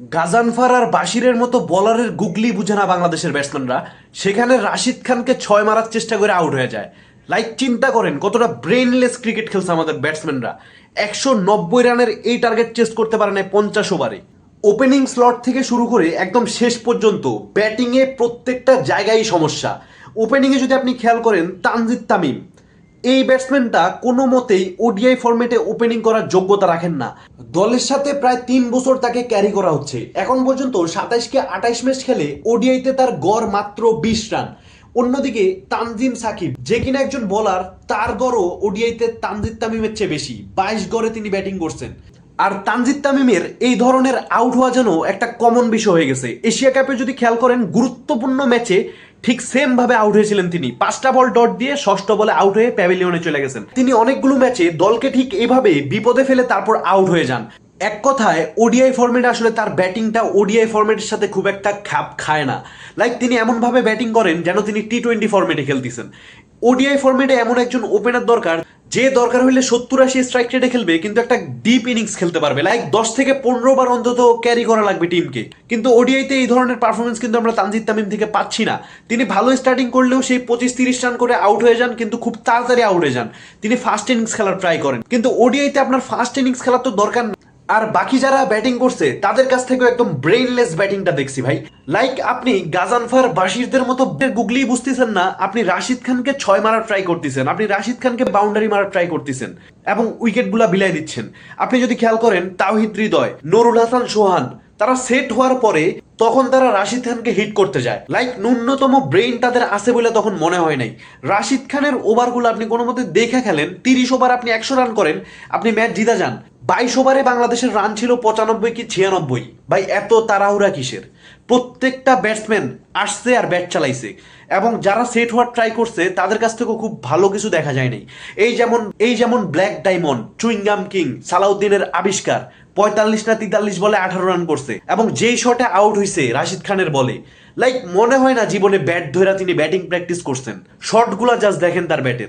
Ghazanfar আর বাশিরের মতো বলারের গুগলি বুঝে না বাংলাদেশের ব্যাটসম্যানরা সেখানে রাশিদ খানকে ছয় মারার চেষ্টা করে আউট হয়ে যায়। লাইক চিন্তা করেন, কতটা ব্রেনলেস ক্রিকেট খেলছে আমাদের ব্যাটসম্যানরা একশো নব্বই রানের এই টার্গেট চেস্ট করতে পারে না পঞ্চাশ ওভারে ওপেনিং স্লট থেকে শুরু করে একদম শেষ পর্যন্ত ব্যাটিংয়ে প্রত্যেকটা জায়গায় সমস্যা। ওপেনিংয়ে যদি আপনি খেয়াল করেন, তানজিদ তামিম। এই ব্যাটসম্যানটা কোনো মতেই ওডিআই ফরম্যাটে ওপেনিং করার যোগ্যতা রাখেন না। দলের সাথে প্রায় তিন বছর তাকে ক্যারি করা হচ্ছে। এখন পর্যন্ত সাতাইশকে আঠাইশ ম্যাচ খেলে ওডিআইতে তার গড় মাত্র বিশ রান। অন্যদিকে তানজিম সাকিব, যে কিনা একজন বোলার তার গড়ও ওডিআইতে তানজিদ তামিমের চেয়ে বেশি। বাইশ গড়ে তিনি ব্যাটিং করছেন। আর তানজিদ তামিমের এই ধরনের আউট হওয়া যেন একটা কমন বিষয় হয়ে গেছে। এশিয়া কাপে যদি খেয়াল করেন, গুরুত্বপূর্ণ ম্যাচে ঠিক সেম ভাবে আউট হয়েছিলেন তিনি। পাঁচটা বল ডট দিয়ে ষষ্ঠ বলে আউট হয়ে প্যাভিলিয়নে চলে গেছেন। তিনি অনেকগুলো ম্যাচে দলকে ঠিক এভাবে বিপদে ফেলে তারপর আউট হয়ে যান। এক কথায় ওডিআই ফর্মেট আসলে তার ব্যাটিংটা ওডিআই ফর্মেটের সাথে খুব একটা খাপ খায় না। লাইক তিনি এমনভাবে ব্যাটিং করেন যেন তিনি টি টোয়েন্টি ফর্মেটে খেলতেছেন। ওডিআই ফর্মেটে এমন একজন ওপেনার দরকার যে দরকার হলে সত্তর আশি স্ট্রাইক রেটে খেলবে, কিন্তু একটা ডিপ ইনিংস খেলতে পারবে। লাইক দশ থেকে পনেরো বার অন্তত ক্যারি করা লাগবে টিমকে কিন্তু ওডিআইতে এই ধরনের পারফরমেন্স কিন্তু আমরা তানজিদ তামিম থেকে পাচ্ছি না। তিনি ভালো স্টার্টিং করলেও সেই পঁচিশ তিরিশ রান করে আউট হয়ে যান, কিন্তু খুব তাড়াতাড়ি আউট হয়ে যান। তিনি ফার্স্ট ইনিংস খেলার ট্রাই করেন। কিন্তু ওডিআইতে আপনার ফার্স্ট ইনিংস খেলার তো দরকার। আর বাকি যারা ব্যাটিং করছে, তাদের কাছ থেকে একদম ব্রেইনলেস ব্যাটিংটা দেখছি ভাই। লাইক আপনি গাজানফার বাশিরদের মতো গুগলি বুঝতেছেন না, আপনি রাশিদ খানকে ছয় মারার ট্রাই করতেছেন, আপনি রাশিদ খানকে বাউন্ডারি মারার ট্রাই করতেছেন, এবং উইকেটগুলা বিলাই দিচ্ছেন। আপনি যদি খেয়াল করেন, তাওহিদ হৃদয়, নুরুল হাসান সোহান, তারা সেট হওয়ার পরে তখন তারা রাশিদ খানকে হিট করতে যায়। লাইক ন্যূনতম ব্রেইন তাদের আছে বলে তখন মনে হয় নাই। রাশিদ খানের ওভারগুলো আপনি কোনো মতে দেখে খেলেন, তিরিশ ওভার আপনি একশো রান করেন, আপনি ম্যাচ জিতা যান। বাইশ ওভারে বাংলাদেশের রান ছিল পঁচানব্বই কি ছিয়ানব্বই। ভাই, এত তাড়াহুড়া কিসের? প্রত্যেকটা ব্যাটসম্যান আসছে আর ব্যাট চালাইছে। এবং যারা সেট হওয়ার ট্রাই করছে, তাদের কাছ থেকেও খুব ভালো কিছু দেখা যায় নাই। এই যেমন এই যেমন black diamond chewing gum king সালাউদ্দিনের আবিষ্কার, পঁয়তাল্লিশ না তেতাল্লিশ বলে আঠারো রান করছে। এবং যেই শটে আউট হয়েছে রাশিদ খানের বলে। লাইক মনে হয় না জীবনে ব্যাট ধরে তিনি ব্যাটিং প্র্যাকটিস করছেন। শটগুলা জাস্ট দেখেন তার ব্যাটের